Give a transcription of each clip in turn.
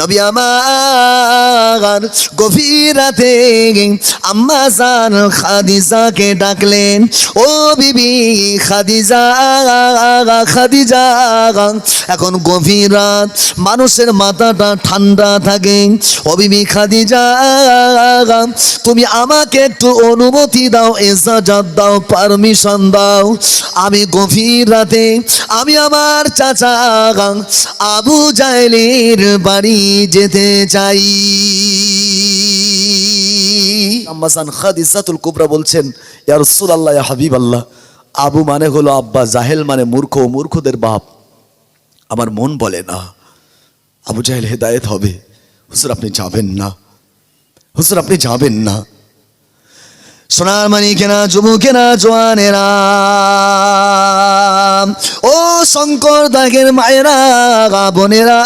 নবী আমার গভীর রাতে আম্মা জান খাদিজাকে ডাকলেন, ও বিবি খাদিজা খাদিজা, এখন গভীর রাত, মানুষের মাথাটা ঠান্ডা থাকে। ও বিবি খাদিজা, তুমি আমাকে একটু অনুমতি দাও, এজাজত দাও, পারমিশন দাও। আমি গভীর রাতে, আমি আমার চাচা, আবু জাহেলের বাড়ি যেতে চাই। আম্মাসান খাদিসাতুল কুবরা বলছেন, ইয়া আল্লাহ হাবিব আল্লাহ আবু মানে হলো আব্বা, জাহেল মানে মূর্খ মূর্খদের বাপ। আমার মন বলে না, আবু জাহেল হেদায়েত হবে। হুজুর, আপনি যাবেন না। হুজুর, আপনি যাবেন না। সোনার মানি কেনা যুবকেরা জোয়ানেরা। ও শঙ্কর দাগের মায়েরা বোনেরা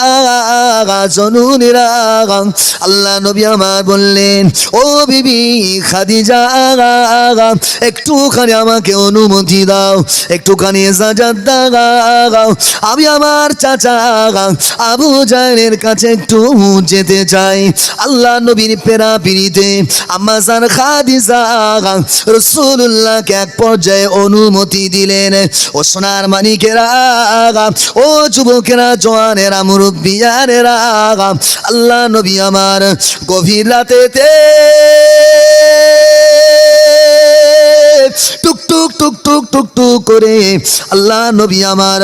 জনুনেরা। আল্লাহ নবী আমার বললেন, ও বিবি খাদি যা গা খাদিজা, একটুখানি আমাকে অনুমতি দাও, একটুখানি এজাজাত দাও। আমি আমার চাচা, আবু জাহেলের কাছে একটু যেতে চাই। আল্লাহ নবীর পেরা পিড়িতে আম্মাজান খাদিজা রসুল্লাহকে এক পর্যায়ে অনুমতি দিলেন। ও সোনার মানিকেরা ও যুবকেরা, জোয়ানেরা, মুরব্বিয়ানেরা আল্লাহ নবী আমার গভীর রাতেতে টুক টুক টুক টুক টুক টুক করে আল্লাহ নবী আমার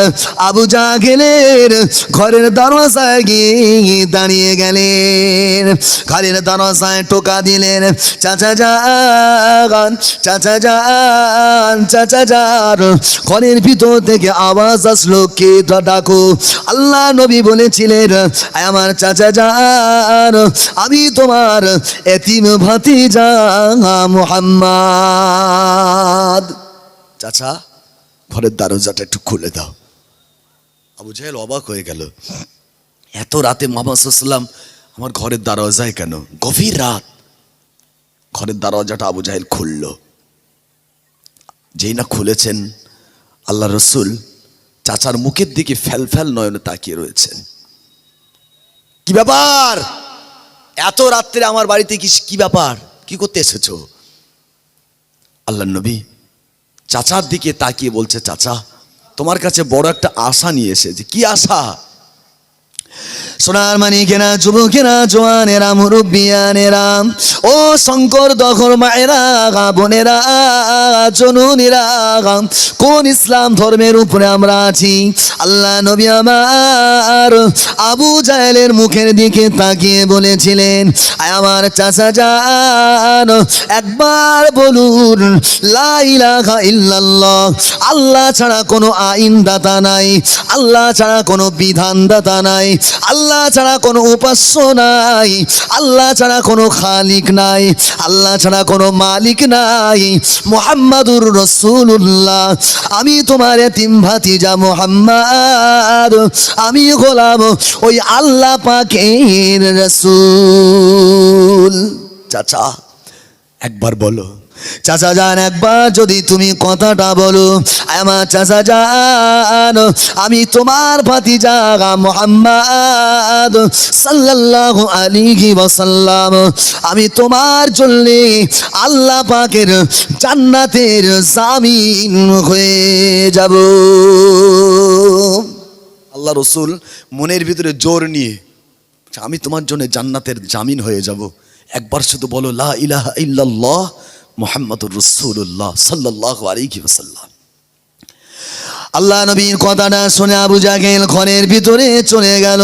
আবু জাহেলের ঘরের দরজায় গিয়ে দাঁড়িয়ে গেলেন। ঘরের দরজায় টোকা দিলেন, চাচা যান চাচা যান চাচা যান। ঘরের ভিতর থেকে আওয়াজ আসলো, কে ডাকো? আল্লাহ নবী বলেছিলেন আমার চাচা যান, আমি তোমার এতিম ভাতিজা মোহাম্মদ। চাচা, ঘরের দরজাটা একটু খুলে দাও। আবু জাহেল অবাক হয়ে গেল। এত রাতে মোহাম্মদ সাল্লাম আমার ঘরের দরজায় কেন? গভীর রাত। ঘরের দরজাটা আবু জাহেল খুলল। যেই না খুলেছেন আল্লাহ রসুল, চাচার মুখের দিকে ফ্যাল ফ্যাল নয়নে তাকিয়ে রয়েছেন। কি ব্যাপার? এত রাত্রে আমার বাড়িতে কি কি ব্যাপার? কি করতে এসেছ? আল্লাহ নবী। চাচার দিকে তাকিয়ে বলছে, চাচা, তোমার কাছে বড় একটা আশা নিয়ে এসেছে। কি আশা? সোনার মানিকেরা যুবকেরা জোয়ানেরা মুরব্বিয়ানেরা ও শঙ্কর দখর মায়েরা, বোনেরা, জনুনেরা, কোন ইসলাম ধর্মের উপরে আমরা আছি? আল্লাহ নবী আমার আবু জাহেলের মুখের দিকে তাকিয়ে বলেছিলেন, আয় আমার চাচা যান একবার বলুন, লা ইলাহা ইল্লাল্লাহ, আল্লাহ ছাড়া কোনো আইনদাতা নাই, আল্লাহ ছাড়া কোনো বিধানদাতা নাই, আল্লাহ ছাড়া কোনো উপাস্য নাই। আল্লাহ ছাড়া কোনো খালিক নাই। আল্লাহ ছাড়া কোনো মালিক নাই। মোহাম্মদুর রসুল্লাহ আমি তোমার এতিম ভাতিজা মোহাম্মদ। আমি গোলাম ওই আল্লাহ পাকের রসুল। চাচা, একবার বলো। চাচা যান একবার যদি তুমি কথাটা বলো। আমার চাচা যান, আমি তোমার ভাতি জাগা মোহাম্মদ সাল্লাল্লাহু আলাইহি ওয়াসাল্লাম। আমি তোমার জন্য আল্লাহ পাকের জান্নাতের জামিন হয়ে যাব। আল্লাহ রসুল মনের ভিতরে জোর নিয়ে, আমি তোমার জন্য জান্নাতের জামিন হয়ে যাব। একবার শুধু বলো, লা ইলাহা ইল্লাল্লাহ মুহাম্মাদুর রসুল্লাহ সাল্লাহ আলাইহি ওয়াসাল্লাম। আল্লাহ নবীর কথাটা শুনে আবু জাহেল ঘরের ভিতরে চলে গেল।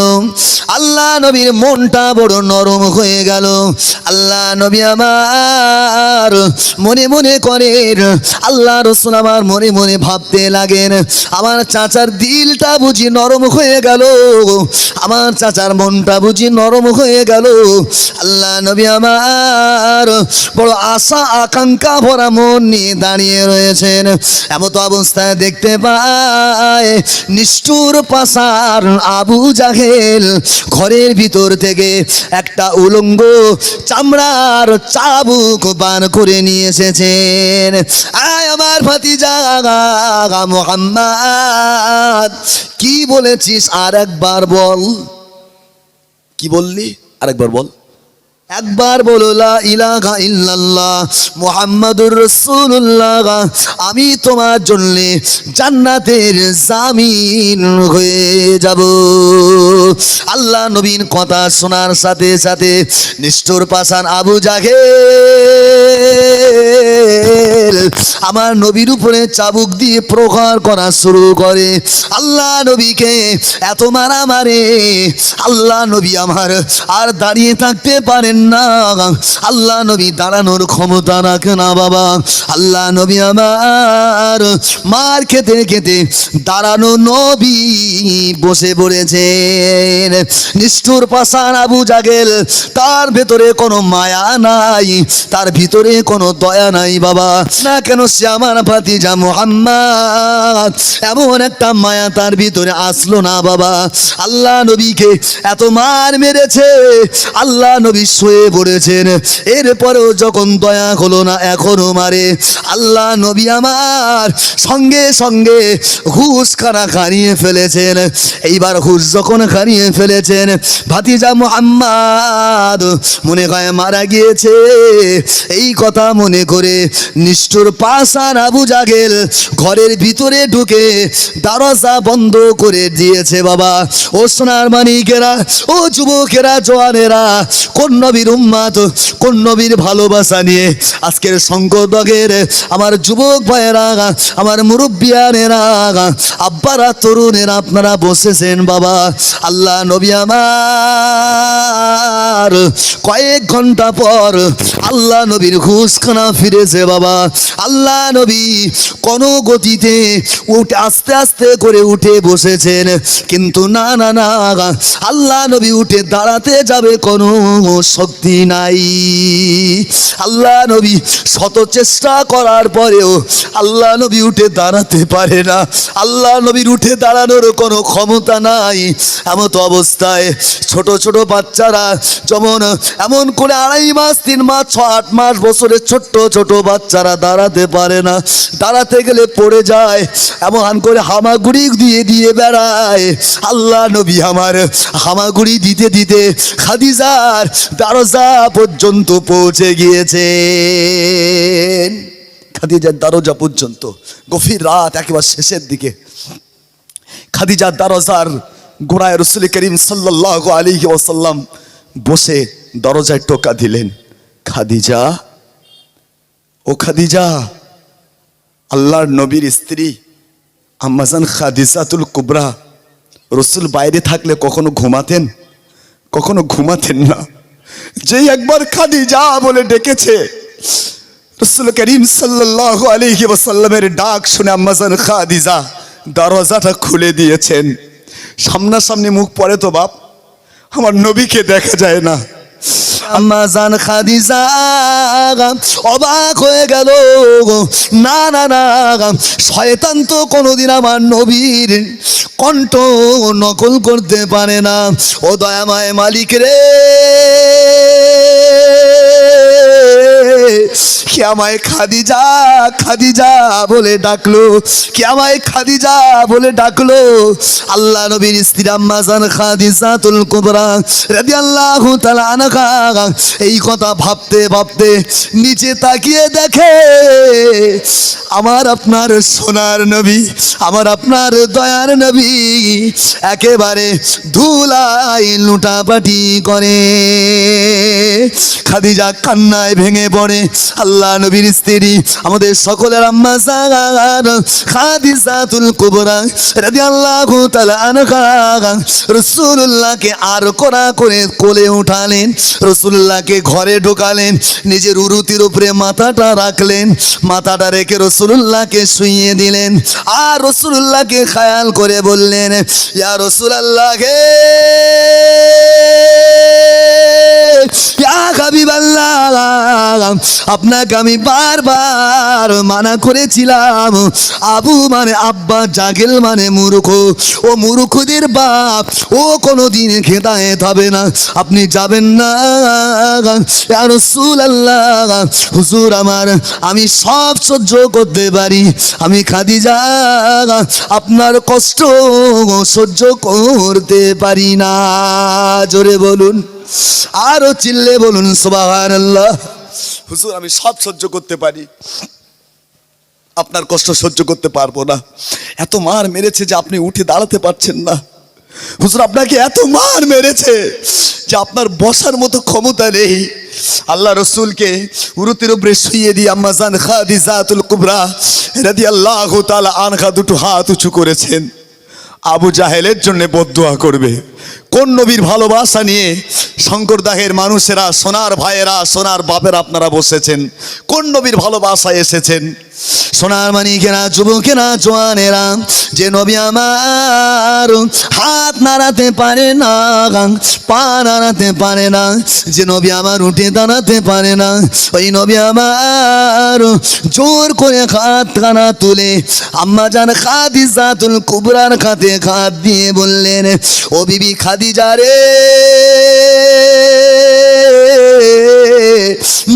আল্লাহ নবীর মনটা বড় নরম হয়ে গেল। আল্লাহ নবী আমার মনে মনে করেন, আল্লাহ রসুল আমার মনে মনে ভাবতে লাগেন, আমার চাচার দিলটা বুঝি নরম হয়ে গেল। আমার চাচার মনটা বুঝি নরম হয়ে গেল। আল্লাহ নবী আমার বড় আশা, আকাঙ্ক্ষা ভরা মন নিয়ে দাঁড়িয়ে রয়েছেন। এমতো অবস্থায় দেখতে পায় নিষ্ঠুর পাশার আবু জাহেল ঘরের ভিতর থেকে একটা উলঙ্গ চামড়ার চাবুক বান করে নিয়ে এসেছেন। আয় আমার ভাতিজা মোহাম্মদ, কি বলেছিস আর একবার বল? কি বললি? আরেকবার বল। একবার বলো ইলাহা ইল্লাল্লাহ মুহাম্মাদুর রাসূলুল্লাহ। আমি তোমার জন্য জান্নাতের জামিন হয়ে যাব। আল্লাহ নবীন কথা শোনার সাথে সাথে নিষ্ঠুর পাশান আবু জাগে আমার নবীর উপরে চাবুক দিয়ে প্রহার করা শুরু করে। আল্লাহ নবীকে এত মারা মারে আল্লাহ নবী আমার আর দাঁড়িয়ে থাকতে পারেন না, আল্লাহ নবী দাঁড়ানোর ক্ষমতা রাখে না, বাবা। আল্লাহ নবী আমার মার খেতে খেতে দাঁড়ানো নবী বসে পড়েছেন। নিষ্ঠুর পাশান আবু জাগেল, তার ভেতরে কোনো মায়া নাই, তার ভিতরে কোনো দয়া নাই, বাবা। না কেন সে আমার ভাতিজা মোহাম্মদ? এমন একটা মায়া তার ভিতরে আসলো না, বাবা। আল্লাহ নবীকে এত মার মেরেছে, আল্লাহ নবী শুয়ে পড়েছেন। এরপরেও যখন দয়া হলো না, এখনও মারে। আল্লাহ নবী আমার সঙ্গে সঙ্গে ঘুষ খানা খানিয়ে ফেলেছেন। এইবার ঘুষ যখন খানিয়ে ফেলেছেন, ভাতিজা মোহাম্মদ মনে হয় মারা গিয়েছে। এই কথা মনে করে নিষ্ঠুর পাশান আবু জাগেল ঘরের ভিতরে ঢুকে দরজা বন্ধ করে দিয়েছে, বাবা। ও সোনার মানিকেরা, ও যুবকেরা, জোয়ানেরা কোন নবীর উম্মাত কোন নবীর ভালোবাসা নিয়ে? আজকের সংকটকের আমার যুবক ভাইয়েরা, আমার মুরব্বিয়ানেরা, আব্বারা, তরুণেরা, আপনারা বসেছেন বাবা। আল্লাহ নবী আমার, কয়েক ঘণ্টা পর আল্লাহ নবীর ঘুষখানা ফিরেছে বাবা। আল্লাহ নবী কোন গতিতে উঠে আস্তে আস্তে করে উঠে বসেছেন। কিন্তু না না না, আল্লাহ নবী উঠে দাঁড়াতে যাবে কোনো শক্তি নাই। আল্লাহ নবী শত চেষ্টা করার পরেও আল্লাহ নবী উঠে দাঁড়াতে পারে না। আল্লাহ নবীর উঠে দাঁড়ানোর কোনো ক্ষমতা নাই। এমন তো অবস্থায় ছোট ছোট বাচ্চারা যেমন, এমন করে আড়াই মাস, তিন মাস, ছ, আট মাস বছরের ছোট্ট, ছোট বাচ্চারা দাঁড়াতে পারে না। দাঁড়াতে গেলে পড়ে যায়, এমন করে হামাগুড়ি দিয়ে দিয়ে বেড়ায়। আল্লাহ নবী আমার হামাগুড়ি দিতে দিতে খাদিজার দরজা পর্যন্ত পৌঁছে গিয়েছেন। খাদিজার দরজা পর্যন্ত। গভীর রাত একেবারে শেষের দিকে। খাদিজার দরজার গোড়ায় রসুল করিম সাল্লাহ আলী ওসাল্লাম বসে দরজায় টোকা দিলেন। খাদিজা, ও খাদিজা, আল্লাহর নবীর স্ত্রী আম্মাজান খাদিজাতুল কুবরা। রসুল বাইরে থাকলে কখনো ঘুমাতেন? কখনো ঘুমাতেন না। যেই একবার খাদি যা বলে ডেকেছে, রসুল করিম সাল্লাহ আলহি ওসাল্লামের ডাক শুনে আম্মাজান খাদিজা দরজাটা খুলে দিয়েছেন। সামনাসামনি মুখ পড়ে তো বাপ, আমার নবীকে দেখা যায় না। আম্মাজান খাদিজা অবাক হয়ে গেল না না না শয়তান তো কোনোদিন আমার নবীর কণ্ঠ নকল করতে পারে না। ও দয়াময় মালিক রে। কে আমায় খাদিজা খাদিজা বলে ডাকলো? কে আমায় খাদিজা বলে ডাকলো? আল্লাহ নবীর স্ত্রী আম্মাজান খাদিজাতুল কুবরা রাদিয়াল্লাহু তাআলা আনহা। এই কথা ভাবতে ভাবতে নিচে তাকিয়ে দেখে, আমার আপনার সোনার নবী, আমার আপনার দয়ার নবী একেবারে ধুলাই লুটাপাটি করে। খাদিজা কান্নায় ভেঙে পড়ে, আল্লাহ নবীর স্ত্রী, আমাদের সকলের আম্মা খাদিজাতুল কুবরা আর করা করে কোলে উঠালেন রসুল্লাহকে ঘরে ঢোকালেন, নিজের উরুতির উপরে মাথাটা রাখলেন, মাথাটা রেখে রসুল্লাহকে শুইয়ে দিলেন, আর রসুল্লাহকে খায়াল করে বললেন, ইয়া রসুলাল্লাহকে ইয়া হাবিবাল্লাহ, আপনাকে আমি বারবার মানা করেছিলাম। আবু মানে আব্বা, জাগেল মানে মূর্খ। ও মূর্খদের বাপ, ও কোনোদিন খেদায়েত হবে না। আপনি যাবেন না। রসুল আল্লাহ হুজুর আমার, আমি সব সহ্য করতে পারি। আমি খাদিজা, আপনার কষ্ট সহ্য করতে পারি না। জোরে বলুন। আরও চিল্লে বলুন সোবাহান আল্লাহ হুজুর, আমি সব সহ্য করতে পারি। আপনার কষ্ট সহ্য করতে পারব না। এত মার মেরেছে যে আপনি উঠে দাঁড়াতে পারছেন না। হুজুর, আপনাকে এত মার মেরেছে যে আপনার বসার মতো ক্ষমতা নেই। আল্লাহ রসুলকে উরুতির উপরে শুইয়ে দিয়ে আম্মাজান খাদিজাতুল কুবরা রাদি আল্লাহ তালা আনখা দুটো হাত উঁচু করেছেন। আবু জাহেলের জন্য বদুয়া করবে। কোন নবীর ভালোবাসা নিয়ে শঙ্করদাহের মানুষেরা, সোনার ভাইয়েরা, সোনার বাপের আপনারা বসেছেন? কোন নবীর ভালোবাসায় এসেছেন? সোনার মানিকেরা যুবকেরা জোয়ানেরা, যে নবী আমার, হাত নাড়াতে পারে না পা নাড়াতে পারে না, যে নবী আমার, উঠে দাঁড়াতে পারে না, ওই নবী আমার, জোর করে খাত কানা তুলে, আম্মা জান খাদিজাতুল কুবরার খাতে হাত দিয়ে বললেন, ও বিবি খাদিজা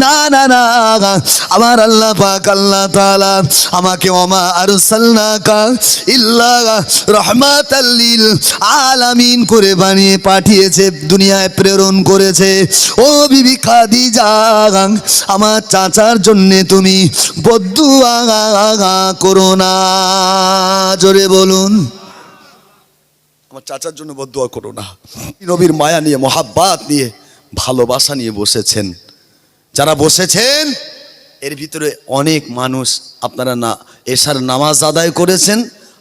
না না না আমার আল্লাহ পাক, আল্লাহ তাআলা আমাকে ওমা আরসালনাকা ইল্লা রাহমাতাল্লিল আলামিন করে বানিয়ে পাঠিয়েছে, দুনিয়ায় প্রেরণ করেছে। ও বিবি খাদিজা, আমার চাচার জন্য তুমি বদুয়া করো না। জোরে বলুন। আমার চাচার জন্য বদুয়া করো না। নবীর মায়া নিয়ে, মহাব্বাত নিয়ে, ভালোবাসা নিয়ে বসেছেন। যারা বসেছেন, এর ভিতরে অনেক মানুষ আপনারা না, এশার নামাজ আদায় করেছেন।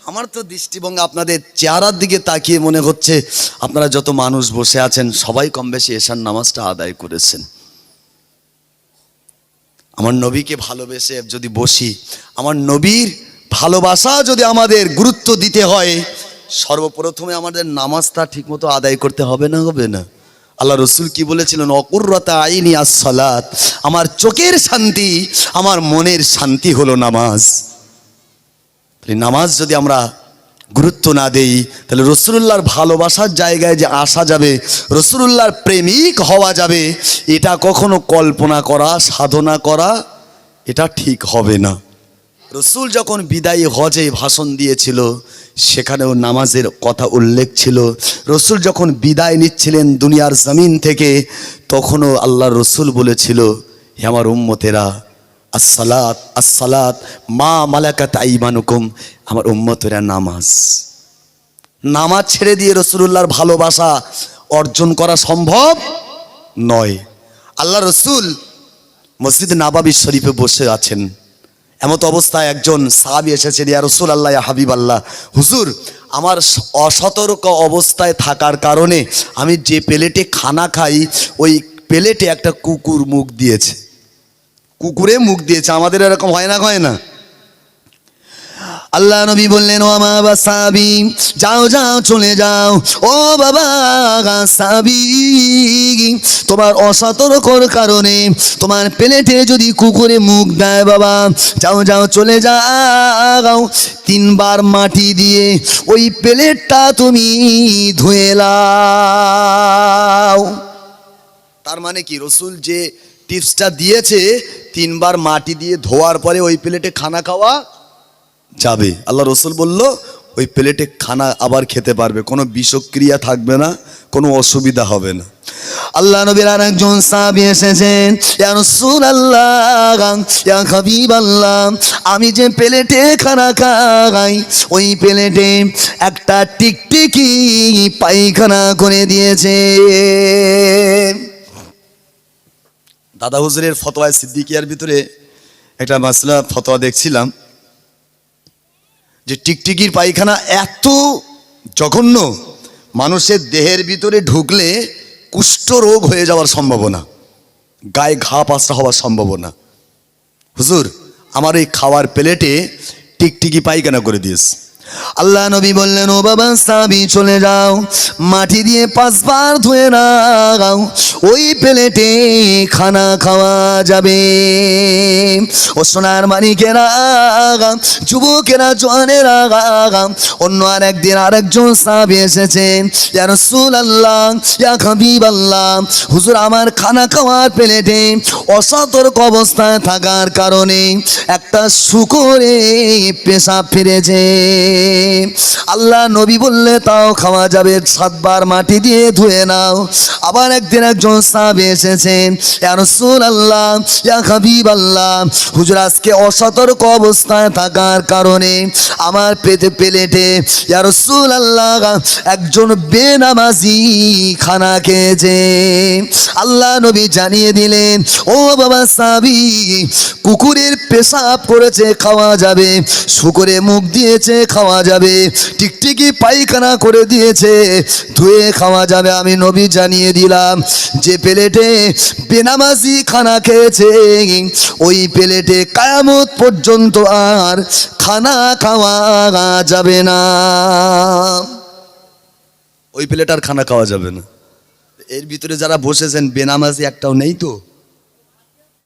আমার তো দৃষ্টিভঙ্গি আপনাদের চেহারার দিকে তাকিয়ে মনে হচ্ছে, আপনারা যত মানুষ বসে আছেন, সবাই কম বেশি এশার নামাজটা আদায় করেছেন। আমার নবীকে ভালোবেসে যদি বসি, আমার নবীর ভালোবাসা যদি আমাদের গুরুত্ব দিতে হয় সর্বপ্রথমে আমাদের নামাজটা ঠিকমতো আদায় করতে হবে না হবে না? আল্লাহ রসুল কি বলেছিলেন? অকুরতা আইনি আসলাত আমার চোখের শান্তি, আমার মনের শান্তি হলো নামাজ। নামাজ যদি আমরা গুরুত্ব না দেই, তাহলে রসুল্লাহর ভালোবাসার জায়গায় যে আসা যাবে রসুল্লাহর প্রেমিক হওয়া যাবে, এটা কখনো কল্পনা করা, সাধনা করা, এটা ঠিক হবে না। রসুল যখন বিদায়ী হজে ভাষণ দিয়েছিল, সেখানেও নামাজের কথা উল্লেখ ছিল। রসুল যখন বিদায় নিচ্ছিলেন দুনিয়ার জমিন থেকে, তখনও আল্লাহ রসুল বলেছিল, হে আমার উম্মতেরা, আসসালাত আসসালাত, মা মালাকাত আইমানুকুম, আমার উম্মতেরা নামাজ। নামাজ ছেড়ে দিয়ে রসুল্লাহর ভালোবাসা অর্জন করা সম্ভব নয়। আল্লাহ রসুল মসজিদ নাবাবি শরীফে বসে আছেন। এমত অবস্থায় একজন সাহাবি এসেছেন, ইয়া রসুল আল্লাহ হাবিব আল্লাহ হুজুর, আমার অসতর্ক অবস্থায় থাকার কারণে আমি যে প্লেটে খানা খাই, ওই প্লেটে একটা কুকুর মুখ দিয়েছে। কুকুরে মুখ দিয়েছে, আমাদের এরকম হয় না হয় না? আল্লাহ নবী বললেন, ও আমা বা সাবি যাও যাও, চলে যাও। ও বাবা সাবি তোমার অসতর্কর কারণে তোমার প্লেটে যদি কুকুরে মুখ দেয় বাবা, যাও যাও, চলে যাও। তিনবার মাটি দিয়ে ওই প্লেটটা তুমি ধুয়ে লাও তার মানে কি? রসুল যে টিপসটা দিয়েছে, তিনবার মাটি দিয়ে ধোয়ার পরে ওই প্লেটে খানা খাওয়া যাবে। আল্লাহ রসুল বলল, ওই প্লেটে খানা আবার খেতে পারবে, কোনো বিষক্রিয়া থাকবে না, কোনো অসুবিধা হবে না। আল্লাহ নবীর আর একজন সাহাবী এসেছেন আমি যে প্লেটে খানা খাই, ওই প্লেটে একটা টিকটিকি পায়খানা করে দিয়েছে। দাদা হুজুরের ফতোয়ায় সিদ্দিকিয়ার ভিতরে একটা মাসলা ফতোয়া দেখছিলাম। যে টিকটিকির পায়খানা এত জঘন্য, মানুষের দেহের ভিতরে ঢুকলে কুষ্ঠ রোগ হয়ে যাওয়ার সম্ভাবনা, গায়ে ঘা পাঁচটা হওয়ার সম্ভাবনা। হুজুর, আমার এই খাওয়ার প্লেটে টিকটিকি পায়খানা করে দিয়েছে। আল্লাহ নবী বললেন, ও বাবা, সাবি, চলে যাও। মাটি দিয়ে পাঁচবার ধুয়ে নাও। ওই প্লেটে খানা খাওয়া যাবে। ও সোনার মানিকেরা, যুবকেরা, জোয়ানেরা, অন্য আর একদিন আরেকজন সাবি এসেছেন ইয়া রসুল আল্লাহ ইয়া হাবিব আল্লাহ হুজুর, আমার খানা খাওয়ার প্লেটে অসতর্ক অবস্থায় থাকার কারণে একটা শুকরে পেশা ফিরেছে। আল্লাহ নবী বললে, তাও খাওয়া যাবে, সাতবার মাটি দিয়ে ধুয়ে নাও। আবার একদিন একজন সাহাবে এসেছেন ইয়া রাসূল আল্লাহ ইয়া হাবিব আল্লাহ হুজুর আজকে অসতর্ক অবস্থায় থাকার কারণে আমার পেটে প্লেটে, ইয়া রাসূল আল্লাহ একজন বেনামাজি খানা খেয়েছে। আল্লাহ নবী জানিয়ে দিলেন, ও বাবা সাবি কুকুরের পেশাব করেছে, খাওয়া যাবে। শুকুরে মুখ দিয়েছে, খাওয়া যাবে। টিকটিকি পায়খানা করে দিয়েছে, ধুয়ে খাওয়া যাবে আমি নবী জানিয়ে দিলাম। যে প্লেটে বেনামাজি খানা খেয়েছে, ওই প্লেটে কায়ামত পর্যন্ত আর খানা খাওয়া যাবে না। ওই প্লেট আর খানা খাওয়া যাবে না। এর ভিতরে যারা বসেছেন, বেনামাজি একটাও নেই তো?